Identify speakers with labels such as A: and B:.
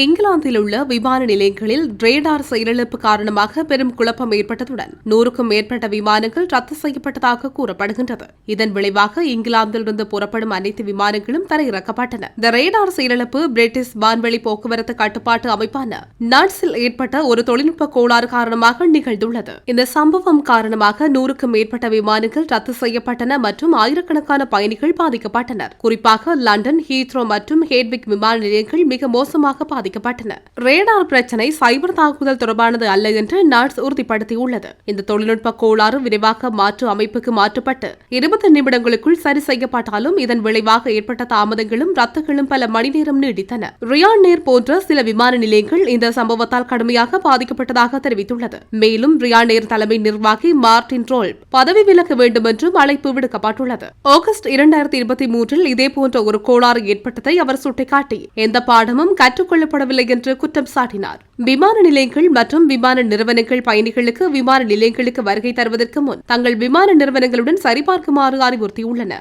A: இங்கிலாந்தில் உள்ள விமான நிலையங்களில் ரேடார் செயலிழப்பு காரணமாக பெரும் குழப்பம் ஏற்பட்டதுடன் நூறுக்கும் மேற்பட்ட விமானங்கள் ரத்து செய்யப்பட்டதாக கூறப்படுகின்றது. இதன் விளைவாக இங்கிலாந்திலிருந்து புறப்படும் அனைத்து விமானங்களும் தரையிறக்கப்பட்டன. இந்த ரேடார் செயலிழப்பு பிரிட்டிஷ் வான்வெளி போக்குவரத்து கட்டுப்பாட்டு அமைப்பான நட்ஸில் ஏற்பட்ட ஒரு தொழில்நுட்ப கோளாறு காரணமாக நிகழ்ந்துள்ளது. இந்த சம்பவம் காரணமாக நூறுக்கும் மேற்பட்ட விமானங்கள் ரத்து செய்யப்பட்டன மற்றும் ஆயிரக்கணக்கான பயணிகள் பாதிக்கப்பட்டனர். குறிப்பாக லண்டன் ஹீத்ரோ மற்றும் ஹேட்விக் விமான நிலையங்கள் மிக மோசமாக பாதிக்கப்பட்டன. ரேடார் பிரச்சனை சைபர் தாக்குதல் தொடர்பானது அல்ல என்று நாட்ஸ் உறுதிப்படுத்தியுள்ளது. இந்த தொழில்நுட்ப கோளாறு விரைவாக மாற்று அமைப்புக்கு மாற்றப்பட்டு இருபது நிமிடங்களுக்குள் சரி செய்யப்பட்டாலும் இதன் விளைவாக ஏற்பட்ட தாமதங்களும் ரத்துகளும் பல மணி நேரம் நீடித்தன. ரியான் நேர் போன்ற சில விமான நிலையங்கள் இந்த சம்பவத்தால் கடுமையாக பாதிக்கப்பட்டதாக தெரிவித்துள்ளது. மேலும் ரியான் நேர் தலைமை நிர்வாகி மார்டின் ரோல் பதவி விலக வேண்டும் என்றும் அழைப்பு விடுக்கப்பட்டுள்ளது. ஆகஸ்ட் இரண்டாயிரத்தி இருபத்தி மூன்றில் இதேபோன்ற ஒரு கோளாறு ஏற்பட்டதை அவர் சுட்டிக்காட்டி எந்த பாடமும் கற்றுக்கொள்ள செயல்படவில்லை என்று குற்றம் சாட்டினார். விமான நிலையங்கள் மற்றும் விமான நிறுவனங்கள் பயணிகளுக்கு விமான நிலையங்களுக்கு வருகை தருவதற்கு முன் தங்கள் விமான நிறுவனங்களுடன் சரிபார்க்குமாறு அறிவுறுத்தியுள்ளன